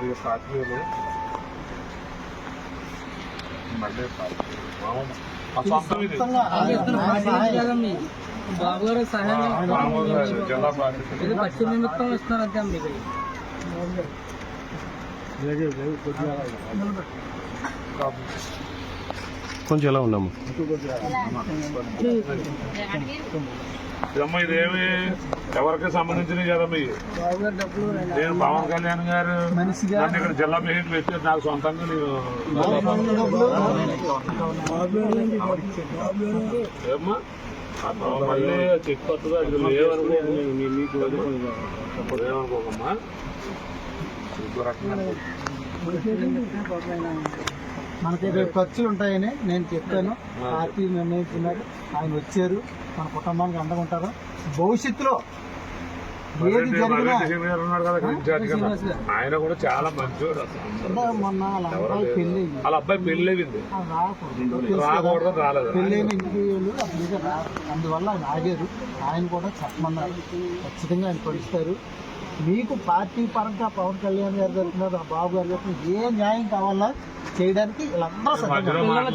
ఇక పార్టీలు మళ్ళీ పార్టీ మామూలు మా సొంతం ఇది బాబు గారు సహాయం మామూలుగా జిల్లా పార్టీ ఇది పశ్చిమ నిమిత్తం ఇస్తున్నారు అంతే మీకు కొంచెం ఎలా ఉన్నాము ఇదమ్మా ఇదేమి ఎవరికి సంబంధించినవి కదమ్మా నేను పవన్ కళ్యాణ్ గారు నన్ను ఇక్కడ జిల్లా మేయట్లు వచ్చి నాకు సొంతంగా నేను మళ్ళీ చెక్ మీకు ఏమనుకోకమ్మా మనకి రేపు ఖర్చులు ఉంటాయని నేను చెప్పాను. పార్టీ నిర్ణయించుకున్నాడు ఆయన వచ్చారు. మన కుటుంబానికి అండగా ఉంటారు. భవిష్యత్తులో ఏది జరిగినా. ఆయన కూడా చాలా అంటే మొన్న వాళ్ళ అబ్బాయి పెళ్ళి అయింది. వాళ్ళ అబ్బాయి పెళ్ళి అయింది. రాకూడదు. రాలేదు. పెళ్ళైన ఇంటికి అందువల్ల ఆయన ఆగారు. ఆయన కూడా చెప్పమన్నారు. ఖచ్చితంగా ఆయన పరుస్తారు మీకు పార్టీ పరంగా పవన్ కళ్యాణ్ గారు తరఫున బాబు గారు తరఫున ఏ న్యాయం కావాలా? చేయడానికి వీళ్ళందరూ. మాట్లాడుతున్నారు.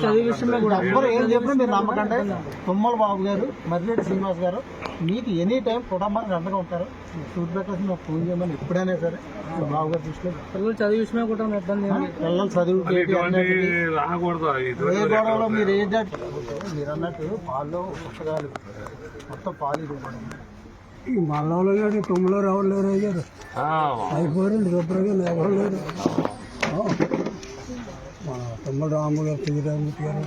ఇప్పుడు ఎవ్వరు ఏం చెప్పినా మీరు నమ్మకండి. తుమ్మల బాబు గారు మర్రెడ్డి శ్రీనివాస్ గారు మీకు ఎనీ టైం కుటుంబానికి అండగా ఉంటారు. సూర్యప్రకాశ్ నాకు ఫోన్ చేయమని ఎప్పుడైనా సరే బాబు గారు దృష్టిలో పిల్లలు చదివి విషయమే కూడా ఇబ్బంది. పిల్లలు చదువు ఏ గొడవలో మీరు ఏ మీరు అన్నట్టు పాలు పుస్తకాలు మొత్తం పాలు ఇవ్వడం ఈ మల్లలో కానీ తొమ్మిదిలో ఎవరు లేరు అయ్యారు శుభ్రంగా ఎవరు లేరు రాము గారు శ్రీరామూర్తి గారు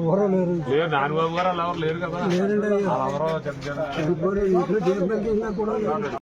ఎవరు? లేరు? లేదు నానిబాబు గారు అలా ఎవరు లేరు కదా. లేరండి. వాళ్ళెవరో చిన్న చిన్న చనిపోయారు ఇంట్లో జైలు కూడా